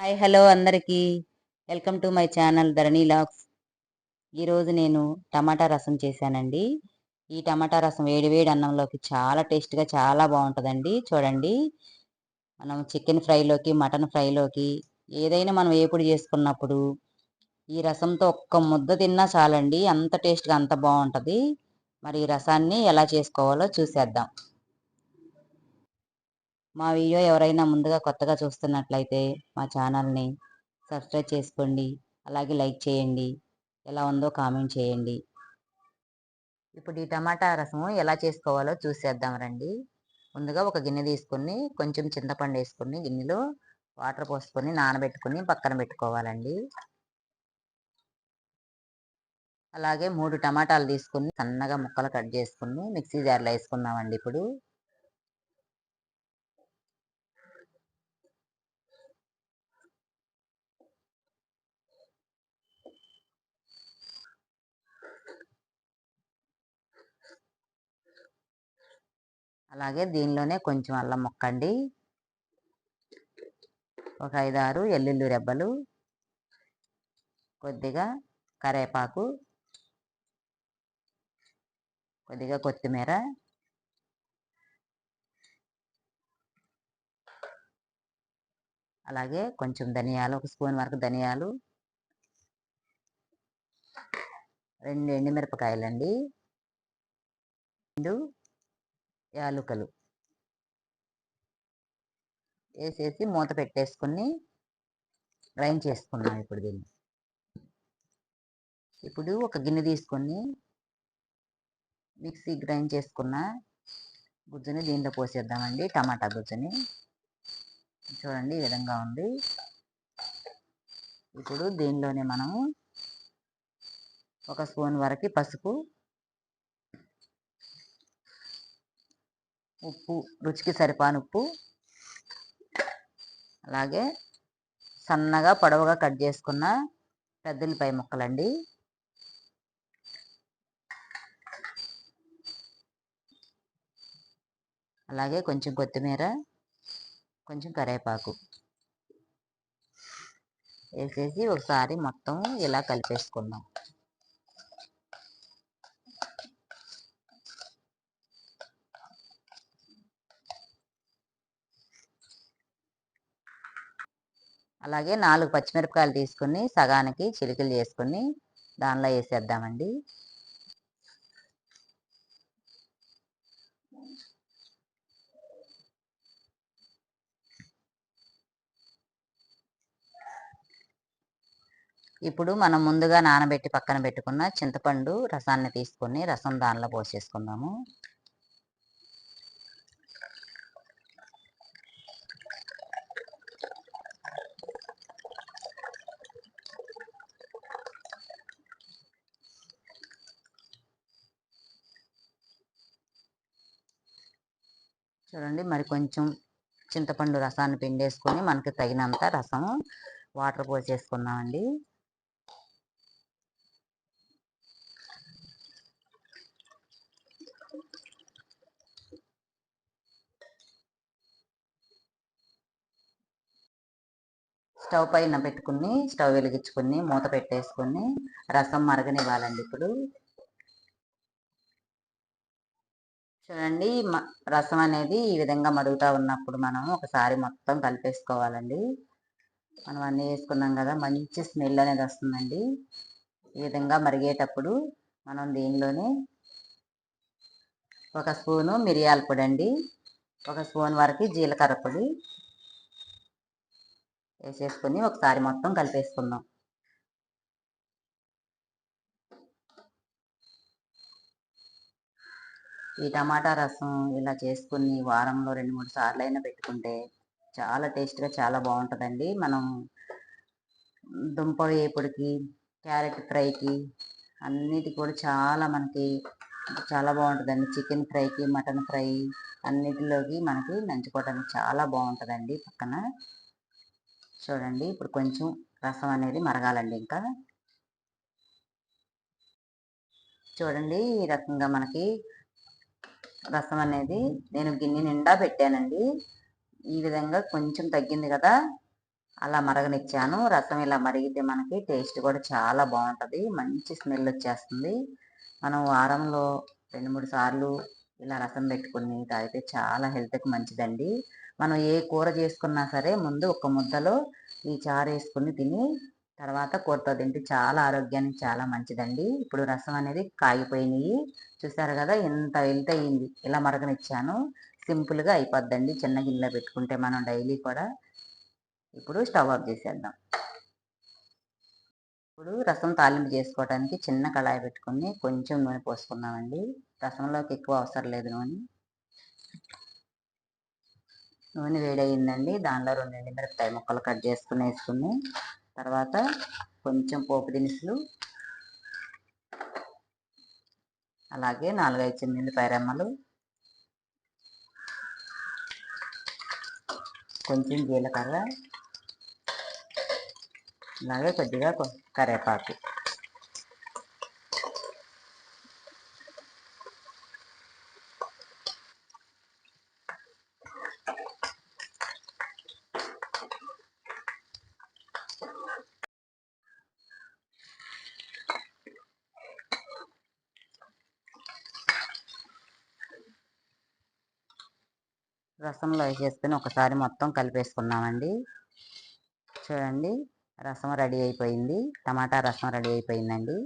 Hi hello అందరికీ. Welcome to my channel Dharani lakhs. ఈరోజు నేను టమాటా రసం చేశానండి. ఈ టమాటా రసం వేడి వేడి అన్నంలోకి చాలా టేస్ట్గా చాలా బాగుంటుందండి. చూడండి. మనం చికెన్ ఫ్రైలోకి మటన్ ఫ్రైలోకి ఏదైనా మనం వేపుడు చేసుకున్నప్పుడు ఈ రసంతో ఒక్క ముద్ద తిన్నా చాలండి. అంత టేస్ట్గా అంత బాగుంటుంది. మరి ఈ రసాన్ని ఎలా చేసుకోవాలో చూసేద్దాం. మా వీడియో ఎవరైనా ముందుగా కొత్తగా చూస్తున్నట్లయితే మా ఛానల్ని సబ్స్క్రైబ్ చేసుకోండి. అలాగే లైక్ చేయండి. ఎలా ఉందో కామెంట్ చేయండి. ఇప్పుడు ఈ టమాటా రసము ఎలా చేసుకోవాలో చూసేద్దాం రండి. ముందుగా ఒక గిన్నె తీసుకొని కొంచెం చింతపండు వేసుకొని గిన్నెలో వాటర్ పోసుకొని నానబెట్టుకొని పక్కన పెట్టుకోవాలండి. అలాగే మూడు టమాటాలు తీసుకుని సన్నగా ముక్కలు కట్ చేసుకుని మిక్సీ జార్లో వేసుకుందామండి ఇప్పుడు. అలాగే దీనిలోనే కొంచెం అల్లం ముక్కండి. ఒక ఐదారు ఎల్లుల్లి రెబ్బలు. కొద్దిగా కరేపాకు. కొద్దిగా కొత్తిమీర. అలాగే కొంచెం ధనియాలు ఒక స్పూన్ వరకు ధనియాలు. రెండు ఎండుమిరపకాయలండి. రెండు యాలుకలు. వేసేసి మూత పెట్టేసుకుని గ్రైండ్ చేసుకున్నాం ఇప్పుడు దీన్ని. ఇప్పుడు ఒక గిన్నె తీసుకొని మిక్సీ గ్రైండ్ చేసుకున్న గుజ్జుని దీంట్లో పోసేద్దామండి టమాటా గుజ్జుని. చూడండి ఈ విధంగా ఉంది. ఇప్పుడు దీనిలోనే మనము ఒక స్పూన్ వరకు పసుపు ఉప్పు రుచికి సరిపాను ఉప్పు. అలాగే సన్నగా పొడవుగా కట్ చేసుకున్న పెద్దలపై ముక్కలండి. అలాగే కొంచెం కొత్తిమీర కొంచెం కరివేపాకు వేసేసి ఒకసారి మొత్తం ఇలా కలిపేసుకుందాం. అలాగే నాలుగు పచ్చిమిరపకాయలు తీసుకుని సగానికి చిలికలు చేసుకుని దానిలో వేసేద్దామండి. ఇప్పుడు మనం ముందుగా నానబెట్టి పక్కన పెట్టుకున్న చింతపండు రసాన్ని తీసుకొని రసం దానిలో పోసేసుకుందాము. చూడండి మరి కొంచెం చింతపండు రసాన్ని పిండేసుకొని మనకి తగినంత రసం వాటర్ పోసేసుకుందామండి స్టవ్ పైన పెట్టుకుని స్టవ్ వెలిగించుకుని మూత పెట్టేసుకుని రసం మరగనివ్వాలండి ఇప్పుడు. చూడండి రసం అనేది ఈ విధంగా మరుగుతూ ఉన్నప్పుడు మనం ఒకసారి మొత్తం కలిపేసుకోవాలండి. మనం అన్నీ వేసుకున్నాం కదా మంచి స్మెల్ అనేది వస్తుందండి. ఈ విధంగా మరిగేటప్పుడు మనం దీనిలోనే ఒక స్పూను మిరియాల పొడి అండి ఒక స్పూన్ వరకు జీలకర్ర పొడి వేసేసుకొని ఒకసారి మొత్తం కలిపేసుకుందాం. ఈ టమాటా రసం ఇలా చేసుకుని వారంలో రెండు మూడు సార్లు అయినా పెట్టుకుంటే చాలా టేస్ట్గా చాలా బాగుంటుందండి. మనం దుంప వేపుడికి క్యారెట్ ఫ్రైకి అన్నిటి కూడా చాలా మనకి చాలా బాగుంటుందండి. చికెన్ ఫ్రైకి మటన్ ఫ్రై అన్నిటిలోకి మనకి నంచుకోవడానికి చాలా బాగుంటుందండి పక్కన. చూడండి ఇప్పుడు కొంచెం రసం అనేది మరగాలండి ఇంకా. చూడండి ఈ రకంగా మనకి రసం అనేది నేను గిన్నె నిండా పెట్టానండి. ఈ విధంగా కొంచెం తగ్గింది కదా అలా మరగనిచ్చాను. రసం ఇలా మరిగితే మనకి టేస్ట్ కూడా చాలా బాగుంటుంది. మంచి స్మెల్ వచ్చేస్తుంది. మనం వారంలో రెండు మూడు సార్లు ఇలా రసం పెట్టుకుని తాగితే చాలా హెల్త్కి మంచిదండి. మనం ఏ కూర చేసుకున్నా సరే ముందు ఒక ముద్దలో ఈ చారు వేసుకుని తిని తర్వాత కూరతో తింటే చాలా ఆరోగ్యానికి చాలా మంచిదండి. ఇప్పుడు రసం అనేది కాగిపోయినాయి. చూసారు కదా ఎంత వెళ్తే అయింది. ఇలా మరగనిచ్చాను. సింపుల్గా అయిపోద్దండి. చిన్న గిన్నెలో పెట్టుకుంటే మనం డైలీ కూడా. ఇప్పుడు స్టవ్ ఆఫ్ చేసేద్దాం. ఇప్పుడు రసం తాలింపు చేసుకోవడానికి చిన్న కళాయి పెట్టుకుని కొంచెం నూనె పోసుకున్నామండి రసంలోకి ఎక్కువ అవసరం లేదు నూనె. నూనె వేడయిందండి. దానిలో రెండు మిరపకాయ ముక్కలు కట్ చేసుకుని వేసుకుని తర్వాత కొంచెం పోపు దినుసులు అలాగే నాలుగైదు చిన్నీళ్ళు పైరమ్మలు కొంచెం జీలకర్ర అలాగే కొద్దిగా కరివేపాకు. రసంలో వేసేసుకొని ఒకసారి మొత్తం కలిపేసుకున్నామండి చూడండి రసం రెడీ అయిపోయింది. టమాటా రసం రెడీ అయిపోయిందండి.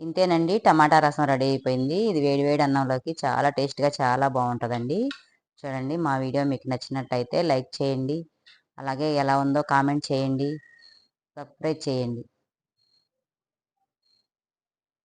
ఇంతేనండి టమాటా రసం రెడీ అయిపోయింది. ఇది వేడి వేడి అన్నంలోకి చాలా టేస్ట్గా చాలా బాగుంటుందండి. చూడండి మా వీడియో మీకు నచ్చినట్టయితే లైక్ చేయండి. అలాగే ఎలా ఉందో కామెంట్ చేయండి. సబ్స్క్రైబ్ చేయండి.